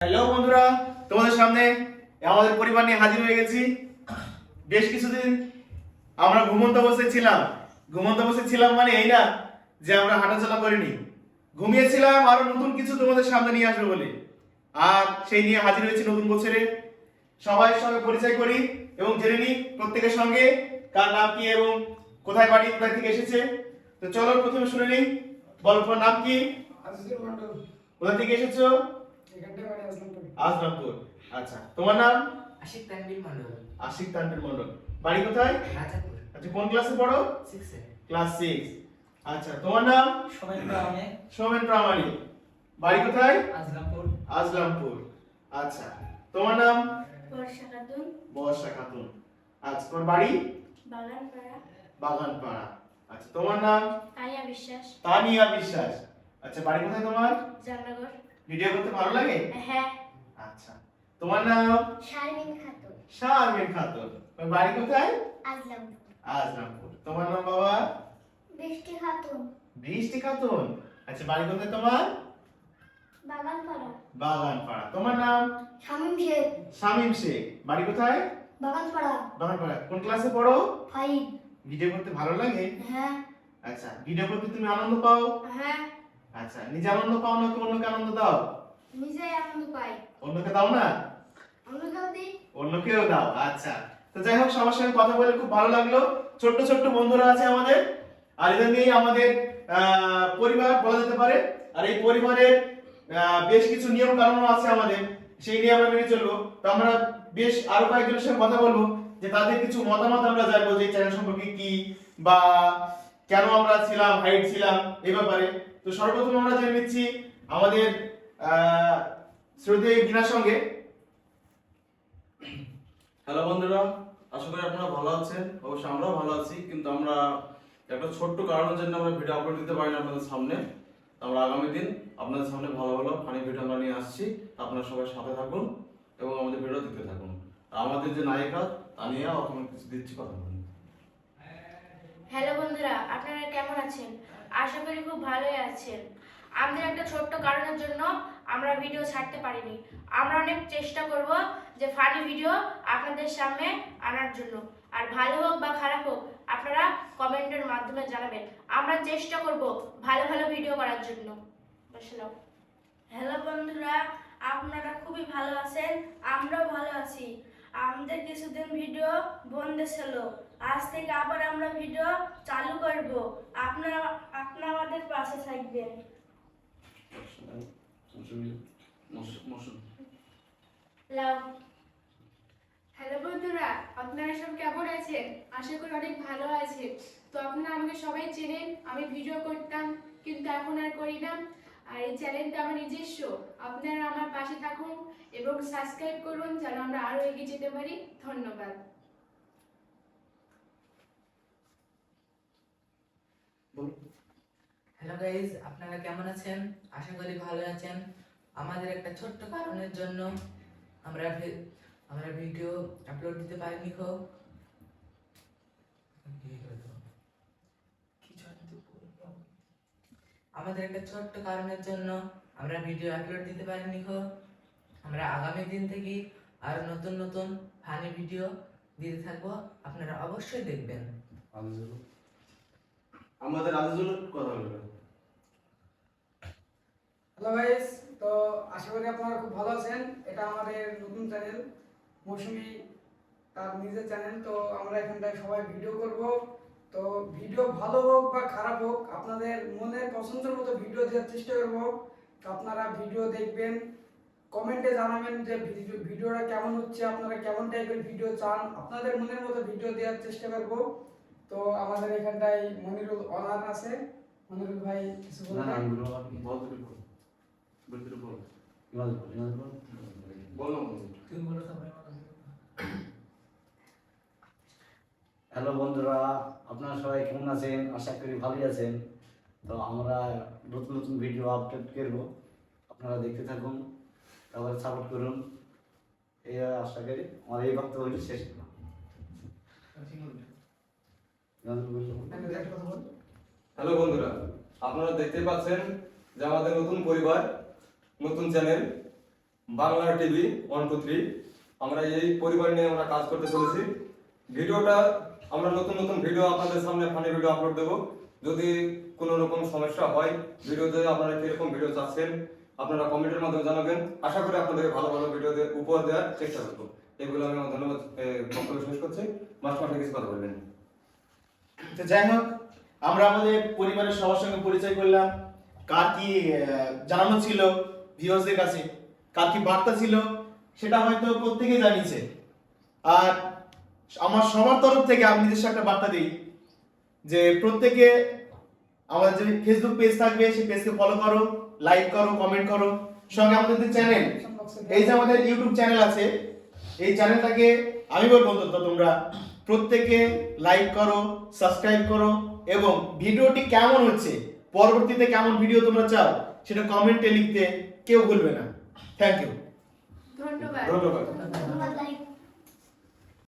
Hello বন্ধুরা তোমাদের সামনে আমাদের পরিবার নিয়ে হাজির হয়ে গেছি। বেশ কিছুদিন আমরা ঘুমন্ত অবস্থায় ছিলাম। ঘুমন্ত অবস্থায় ছিলাম মানে এই না যে আমরা হাঁটাচলা করিনি। ঘুমিয়েছিলাম আরও নতুন কিছু তোমাদের সামনে নিয়ে আসব বলে। আর সেই নিয়ে হাজির হয়েছি নতুন বছরে। সবাই সঙ্গে পরিচয় করি এবং জেনে নিই প্রত্যেকের সঙ্গে কার নাম কি এবং কোথায় বাড়ি কোথায় থেকে এসেছে। তো চলো প্রথমে শুনে নিই। বলো নাম কি? কোথা থেকে এসেছ? বাড়ি আসলামপুর। আজরামপুর আচ্ছা তোমার নাম? আশিক তানবীর মন্ডল আশিক তানভীর মন্ডল বাড়ি কোথায়? রাজাপুর আচ্ছা কোন ক্লাসে পড়ো? সিক্সে ক্লাস সিক্স আচ্ছা তোমার নাম? সবাই গ্রামে সোমেন প্রামাণিক। বাড়ি কোথায়? আসলামপুর। আজলামপুর আচ্ছা তোমার নাম? বর্ষা খাতুন। বর্ষা খাতুন। আচ্ছা তোমার বাড়ি? বাগানপাড়া। বাগানপাড়া। আচ্ছা তোমার নাম? কালিয়া বিশ্বাস। তানিয়া বিশ্বাস। আচ্ছা বাড়ি কোথায় তোমার? জামনগর। ভিডিও করতে ভালো লাগে? হ্যাঁ। আচ্ছা। তোমার নাম? শারমিন খাতুন। শারমিন খাতুন। তোমার বাড়ি কোথায়? আজলামপুর। আজলামপুর। তোমার নাম বাবা? বৃষ্টি খাতুন। বৃষ্টি খাতুন? আচ্ছা বাড়ি কোথায় তোমার? বাগানপাড়া। বাগানপাড়া। তোমার নাম? শামিম শেখ। শামীম শেখ। বাড়ি কোথায়? বাগানপাড়া। বাগানপাড়া। কোন ক্লাসে পড়ো? ফাইভ। ভিডিও করতে ভালো লাগে? হ্যাঁ। আচ্ছা ভিডিও করতে তুমি আনন্দ পাও? হ্যাঁ। আচ্ছা নিজে আনন্দ পাও নাকি অন্যকে আনন্দ দাও? নিজেই আনন্দ পাই। অন্যকে দাও না? অন্যকেও দিই অন্যকেও দাও আচ্ছা। তো যাই হোক সবার সঙ্গে কথা বলে খুব ভালো লাগল। ছোট্ট ছোট্ট বন্ধুরা আছে আমাদের। আর এদের নিয়েই আমাদের পরিবার বলা যেতে পারে। আর এই পরিবারের বেশ কিছু নিয়ম কানুন আছে আমাদের। সেই নিয়ে আমরা মেনে চলবো। তো আমরা বেশ আরও কয়েকজনের সঙ্গে কথা বলব যে তাদের কিছু মতামত আমরা জানব যে চ্যানেল সম্পর্কে কি বা কেন আমরা ছিলাম হাইট ছিলাম এই ব্যাপারে। তো সর্বপ্রথম আমরা জেনে নিচ্ছি আমাদের আহ শ্রদ্ধেয় গিনার সঙ্গে। হ্যালো বন্ধুরা আশা করি আপনারা ভালো আছেন। অবশ্য আমরাও ভালো আছি কিন্তু আমরা একটা ছোট্ট কারণের জন্য আমরা ভিডিও আপলোড দিতে পারি না আপনাদের সামনে। আমরা আগামী দিন আপনাদের সামনে ভালো ভালো ফানি ভিডিও আমরা নিয়ে আসছি। আপনারা সবাই সাথে থাকুন এবং আমাদের ভিডিও দেখতে থাকুন। আর আমাদের যে নায়িকা তানিয়া ওখানে কিছু দিচ্ছি কথা বলুন। হ্যালো বন্ধুরা আপনারা কেমন আছেন? আশা করি খুব ভালোই আছেন আমাদের একটা ছোট্ট কারণের জন্য আমরা ভিডিও ছাড়তে পারিনি। আমরা অনেক চেষ্টা করব যে ফানি ভিডিও আপনাদের সামনে আনার জন্য। আর ভালো হোক বা খারাপ হোক, আপনারা কমেন্টের মাধ্যমে জানাবেন। আমরা চেষ্টা করব ভালো ভালো ভিডিও করার জন্য। হ্যালো বন্ধুরা, আপনারা খুবই ভালো আছেন, আমরাও ভালো আছি। আমাদের কিছুদিন ভিডিও বন্ধ ছিল। আজ থেকে আবার আমরা ভিডিও চালু করব। আপনারা আপনারা আমাদের পাশে থাকবেন। হ্যালো বন্ধুরা, আপনারা সব কেমন আছেন? আশা করি অনেক ভালো আছেন। তো আপনারা আমাকে সবাই চেনেন, আমি ভিডিও করতাম, কিন্তু এখন আর করি না। আর এই চ্যানেলটা আমার নিজস্ব। আপনারা আমার পাশে থাকুন এবং সাবস্ক্রাইব করুন যেন আমরা আরও এগিয়ে যেতে পারি। ধন্যবাদ। হ্যালো গাইজ আপনারা কেমন আছেন? আশা করি ভালো আছেন। আমাদের একটা ছোট্ট কারণের জন্য আমরা ভি- আমরা ভিডিও আপলোড দিতে পারিনি খো আমাদের একটা ছোট্ট কারণের জন্য আমরা ভিডিও আপলোড দিতে পারিনি খো আমরা আগামী দিন থেকে আরও নতুন নতুন ফানি ভিডিও দিতে থাকব। আপনারা অবশ্যই দেখবেন। আমাদের আজিজুল কথা বলবেন। হ্যালো গাইস তো আশা করি আপনারা খুব ভালো আছেন। এটা আমাদের নতুন চ্যানেল মৌসুমি তার নিজের চ্যানেল তো আমরা এখানটায় সবাই ভিডিও করব। তো ভিডিও ভালো হোক বা খারাপ হোক আপনাদের মনের পছন্দের মতো ভিডিও দেওয়ার চেষ্টা করব। তো আপনারা ভিডিও দেখবেন কমেন্টে জানাবেন যে ভিডিওটা কেমন হচ্ছে আপনারা কেমন টাইপের ভিডিও চান আপনাদের মনের মতো ভিডিও দেওয়ার চেষ্টা করব। তো আমাদের এখানটায় মনিরুল অনার আছে। মনিরুল ভাই কিছু বলবেন? বল হ্যালো বন্ধুরা, আপনারা সবাই কেমন আছেন? আশা করি ভালোই আছেন। তো আমরা নতুন নতুন ভিডিও আপডেট করব। আপনারা দেখতে থাকুন, তারপরে সাপোর্ট করুন। এই আশা করি আমার এই বক্তব্য শেষ হ্যালো বন্ধুরা, আপনারা দেখতে পাচ্ছেন যে আমাদের নতুন পরিবার, নতুন channel Bangla TV one two three আমরা এই পরিবার নিয়ে আমরা কাজ করতে চলেছি। ভিডিওটা আমরা নতুন নতুন ভিডিও আপনাদের সামনে ফানি ভিডিও আপলোড দেবো। যদি কোনো রকম সমস্যা হয় ভিডিওতে আপনারা কীরকম ভিডিও চাচ্ছেন, আপনারা কমেন্টের মাধ্যমে জানাবেন। আশা করি আপনাদেরকে ভালো ভালো ভিডিও উপহার দেওয়ার চেষ্টা করব। এগুলো আমি আমার ধন্যবাদ বক্তব্য শেষ করছি। মাস্টার মাস্টার কিছু কথা বলবেন? তো যাই হোক, আমরা আমাদের পরিবারের সবার সঙ্গে পরিচয় করলাম। কার কি জানানো ছিল ভিউয়ার্সদের কাছে? কার কি বার্তা ছিল? সেটা হয়তো প্রত্যেকে জানিয়েছে। আর আমার সবার তরফ থেকে আমি নিজস্ব একটা বার্তা দিই যে প্রত্যেকে আমাদের যে ফেসবুক পেজ থাকবে সেই পেজকে ফলো করো লাইক করো কমেন্ট করো। সঙ্গে আমাদের যে চ্যানেল এই যে আমাদের ইউটিউব চ্যানেল আছে এই চ্যানেলটাকে আমি বলব অন্তত তোমরা প্রত্যেকে লাইক করো সাবস্ক্রাইব করো এবং ভিডিওটি কেমন হচ্ছে পরবর্তীতে কেমন ভিডিও তোমরা চাও সেটা কমেন্টে লিখতে কেউ ভুলবে না। থ্যাংক ইউ ধন্যবাদ। ধন্যবাদ। ধন্যবাদ।